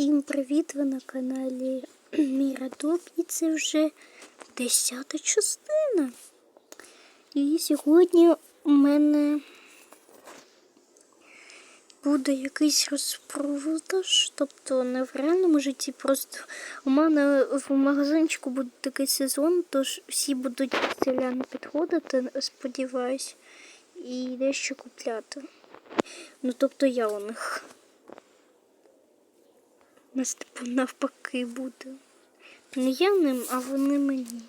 Всім привіт! Ви на каналі Мірадоп і це вже десята частина. І сьогодні у мене буде якийсь розпродаж, тобто не в реальному житті, просто у мене в магазинчику буде такий сезон, тож всі будуть селяни підходити, сподіваюсь, і дещо купляти. Ну, тобто я у них. У нас типу навпаки буде. Не я ним, а вони мені.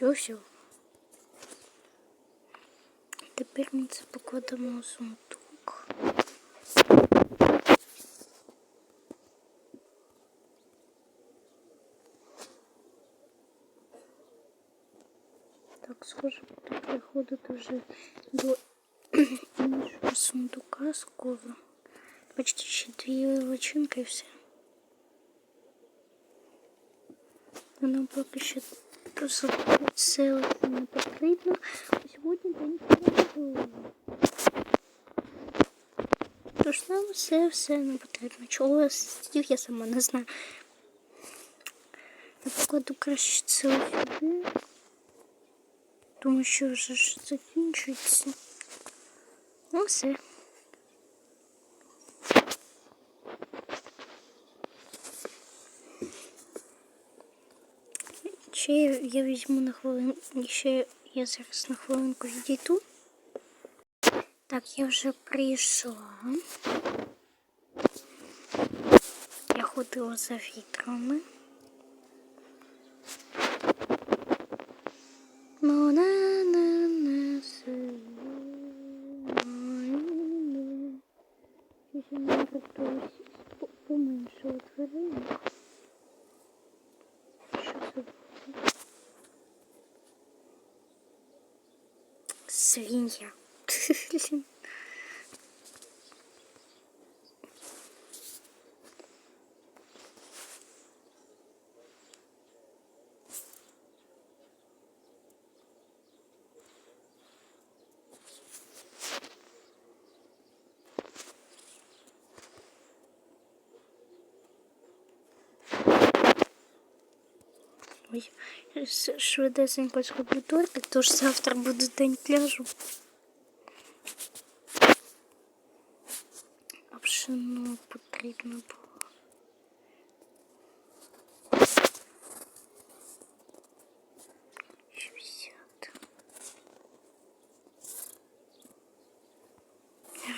Все, все. Тепер ми це покладемо у сундук. Так, схоже, буду приходити вже до іншого сундука скоро. Почти ще дві личинки і все. Воно поки що це не потрібно. Сьогодні день переговору. Тож нам все все не потрібно. Чого стів я сама не знаю. Я покладу краще це сюди. Тому що вже ж закінчується. Ну все. Ще я, я візьму на хвилинку, ще я зараз на хвилинку відійду. Так, я вже прийшла. Я ходила за вітрами. Вона не несе. Щось я не раптовось поменшила тваринку. Що це було? Свинья. Ой, швидесенько зроблю тортик, тож завтра буде день пляжу. А пшено потрібно було. Шістдесят.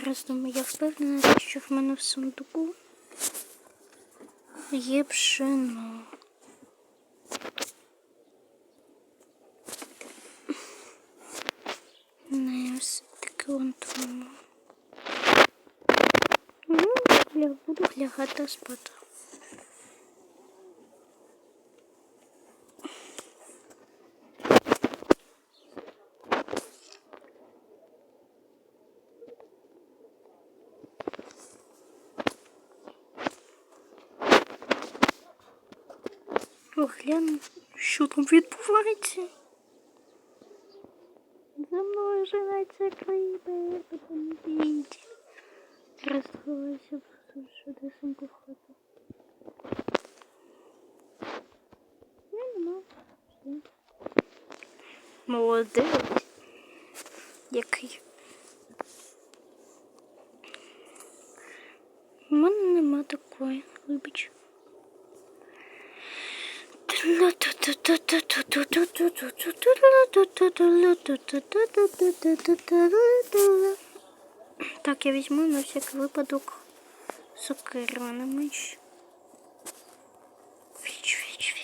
Раз думаю, я впевнена, що в мене в сундуку є пшено. буду лягати спати. Огляну, що там відбувається. За мною жениться криби, допоможіть. Розховайся Молодець. Який. У мене нема такої, вибач. Так, я візьму на всякий випадок Сокира на меч. Фіч, фіч.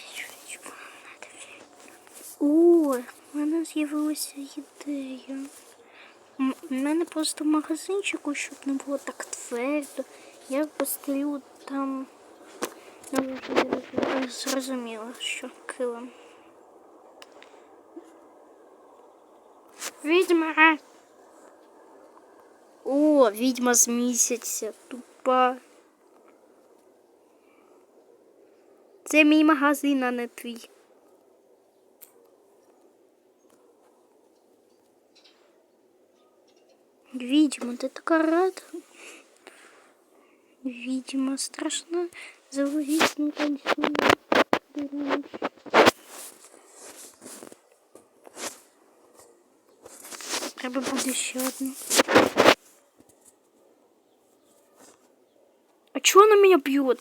О, в мене з'явилася ідея. У мене просто магазинчику, щоб не було так твердо. Я постелю там. Вже зрозуміла, що килим. Відьма. О, відьма з місяця. Тупа. Це мій магазин, а не твій. Відьма, ти така рада? Відьма страшна, зависну танцює. Треба буде ще одну. А чего она меня бьет?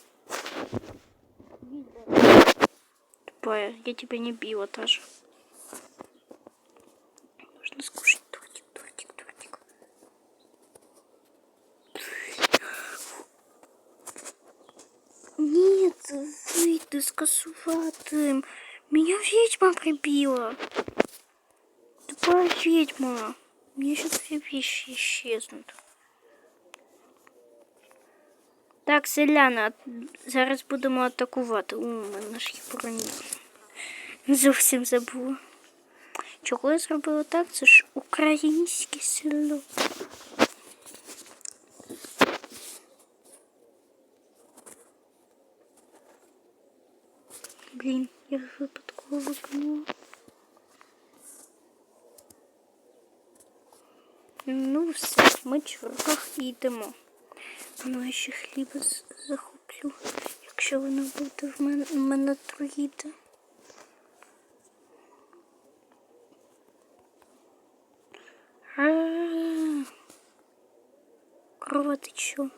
Тупая, я тебя не била тоже. Нет, выйди с косуватым. Меня ведьма прибила. Тупая ведьма. Мне сейчас все вещи исчезнут. Так, селяна, зараз будемо атакувати. У мене ж є броня. Зовсім забула. Чого я зробила так? Це ж українське село. Блін, я випадково викинула. Ну, все, ми і йдемо. Ну, я ще хліба захоплю, якщо воно буде в мене, мене троїти. Крова, ти чо?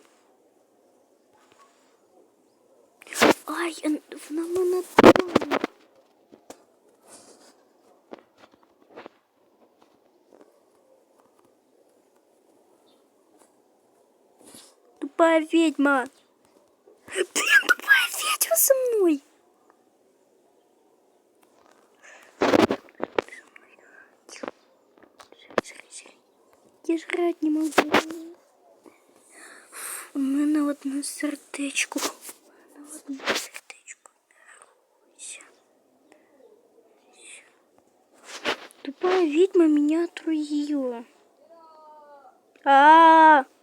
Ай, вона мене. Тупая ведьма. Блин, тупая ведьма со мной. Тихо. Жри, жри, жри. Я жрать не могу. У мене одне сердечко. У мене одне сердечко. Ся. Тупая ведьма меня отруила. А, -а, -а.